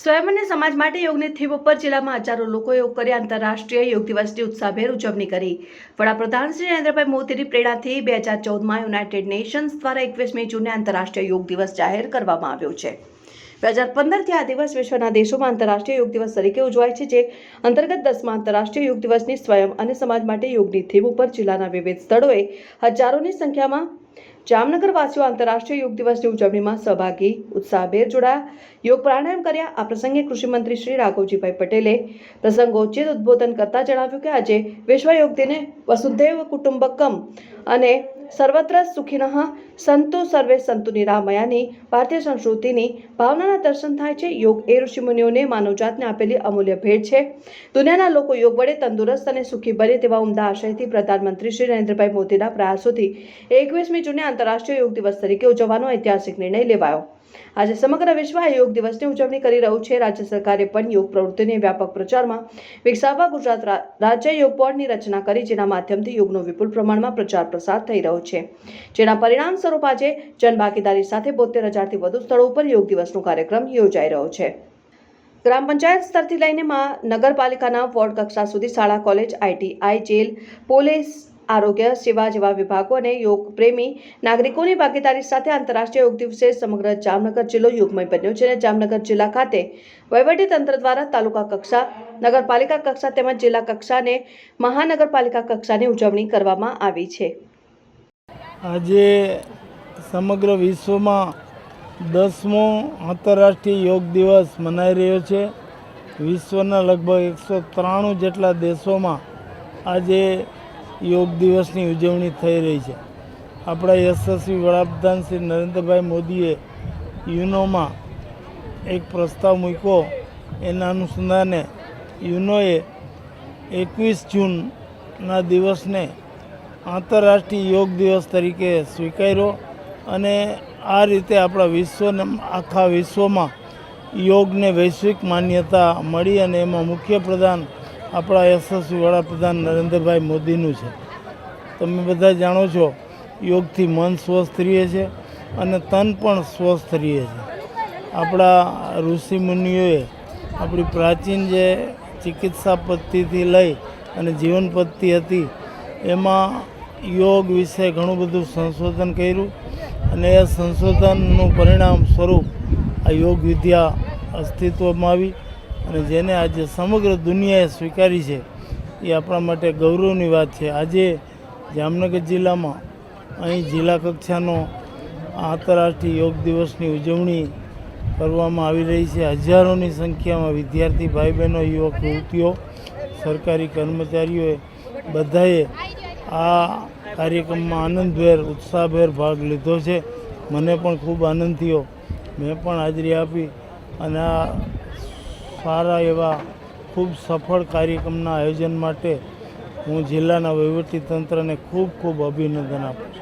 સ્વયં અને સમાજ માટે યોગની થીમ ઉપર જિલ્લામાં હજારો લોકોએ યોગ કરી આંતરરાષ્ટ્રીય યોગ દિવસની ઉત્સાહભેર ઉજવણી કરી. વડાપ્રધાન શ્રી નરેન્દ્રભાઈ મોદીની પ્રેરણાથી બે હજાર ચૌદમાં યુનાઇટેડ નેશન્સ દ્વારા એકવીસમી જૂને આંતરરાષ્ટ્રીય યોગ દિવસ જાહેર કરવામાં આવ્યો છે. બે હજાર પંદરથી આ દિવસ વિશ્વના દેશોમાં આંતરરાષ્ટ્રીય યોગ દિવસ તરીકે ઉજવાય છે, જે અંતર્ગત દસમા આંતરરાષ્ટ્રીય યોગ દિવસની સ્વયં અને સમાજ માટે યોગની થીમ ઉપર જિલ્લાના વિવિધ સ્થળોએ હજારોની સંખ્યામાં જામનગર વાસીઓ આંતરરાષ્ટ્રીય યોગ દિવસની ઉજવણીમાં સહભાગી, ઉત્સાહભેર જોડાયા. યોગ પ્રાણાયામ કર્યા. આ પ્રસંગે કૃષિમંત્રી શ્રી રાઘવજીભાઈ પટેલે પ્રસંગોચિત ઉદ્બોધન કરતા જણાવ્યું કે આજે વિશ્વ યોગ દિને વસુધૈવ કુટુંબકમ અને સર્વત્ર સુખિનઃ સંતો સર્વે સંતુ નિરામયાની ભારતીય સંસ્કૃતિની ભાવનાના દર્શન થાય છે. યોગ એ ઋષિમુનિઓને માનવજાતને આપેલી અમૂલ્ય ભેટ છે. દુનિયાના લોકો યોગ વડે તંદુરસ્ત અને સુખી બને તેવા ઉમદા આશયથી પ્રધાનમંત્રી શ્રી નરેન્દ્રભાઈ મોદીના પ્રયાસોથી એકવીસમી જૂને આંતરરાષ્ટ્રીય યોગ દિવસ તરીકે ઉજવવાનો ઐતિહાસિક નિર્ણય લેવાયો. આજે સમગ્ર વિશ્વ આ યોગ દિવસની ઉજવણી કરી રહ્યું છે. રાજ્ય સરકારે પણ યોગ પ્રવૃત્તિને વ્યાપક પ્રચારમાં વિકસાવવા ગુજરાત રાજ્ય યોગ બોર્ડની રચના કરી, જેના માધ્યમથી યોગનો વિપુલ પ્રમાણમાં પ્રચાર પ્રસાર થઈ રહ્યો છે. જેના પરિણામ સ્વરૂપ આજે જનભાગીદારી સાથે બોતેર હજારથી વધુ સ્થળો ઉપર યોગ દિવસનો કાર્યક્રમ યોજાઈ રહ્યો છે. ગ્રામ પંચાયત સ્તરથી લઈને નગરપાલિકાના વોર્ડ કક્ષા સુધી શાળા, કોલેજ આઈટીઆઈ જેલ, પોલીસ આરોગ્ય, સેવા જેવા વિભાગો અને યોગ પ્રેમી નાગરિકોની ભાગીદારી સાથે આંતરરાષ્ટ્રીય યોગ દિવસે સમગ્ર જામનગર જિલ્લો યોગમય બન્યો છે અને જામનગર જિલ્લા ખાતે તંત્ર દ્વારા તાલુકા કક્ષા, નગરપાલિકા કક્ષા તેમજ જિલ્લા કક્ષા અને મહાનગરપાલિકા કક્ષાની ઉજવણી કરવામાં આવી છે. આજે સમગ્ર વિશ્વમાં દસમો આંતરરાષ્ટ્રીય યોગ દિવસ મનાઈ રહ્યો છે. વિશ્વના લગભગ એકસો ત્રાણું જેટલા દેશોમાં આજે યોગ દિવસની ઉજવણી થઈ રહી છે. આપણા યશસ્વી વડાપ્રધાન શ્રી નરેન્દ્રભાઈ મોદીએ યુનોમાં એક પ્રસ્તાવ મૂક્યો. એના અનુસંધાને યુનોએ એકવીસ જૂનના દિવસને આંતરરાષ્ટ્રીય યોગ દિવસ તરીકે સ્વીકાર્યો અને આ રીતે આપણા વિશ્વને, આખા વિશ્વમાં યોગને વૈશ્વિક માન્યતા મળી અને એમાં મુખ્ય પ્રધાન આપણા યશસ્વી વડાપ્રધાન નરેન્દ્રભાઈ મોદીનું છે. તમે બધા જાણો છો, યોગથી મન સ્વસ્થ રહે છે અને તન પણ સ્વસ્થ રહે છે. આપણા ઋષિ મુનિઓએ આપણી પ્રાચીન જે ચિકિત્સા પદ્ધતિથી લઈ અને જીવન પદ્ધતિ હતી, એમાં યોગ વિશે ઘણું બધું સંશોધન કર્યું અને એ સંશોધનનું પરિણામ સ્વરૂપ આ યોગ વિદ્યા અસ્તિત્વમાં આવી અને જેને આજે સમગ્ર દુનિયાએ સ્વીકારી છે, એ આપણા માટે ગૌરવની વાત છે. આજે જામનગર જિલ્લામાં અહીં જિલ્લા કક્ષાનો આંતરરાષ્ટ્રીય યોગ દિવસની ઉજવણી કરવામાં આવી રહી છે. હજારોની સંખ્યામાં વિદ્યાર્થી ભાઈ બહેનો યુવક, યુવતીઓ, સરકારી કર્મચારીઓએ બધાએ આ કાર્યક્રમમાં આનંદભેર, ઉત્સાહભેર ભાગ લીધો છે. મને પણ ખૂબ આનંદ થયો. મેં પણ હાજરી આપી અને આ સારા એવા ખૂબ સફળ કાર્યક્રમના આયોજન માટે હું જિલ્લાના વહીવટી તંત્રને ખૂબ ખૂબ અભિનંદન આપું છું.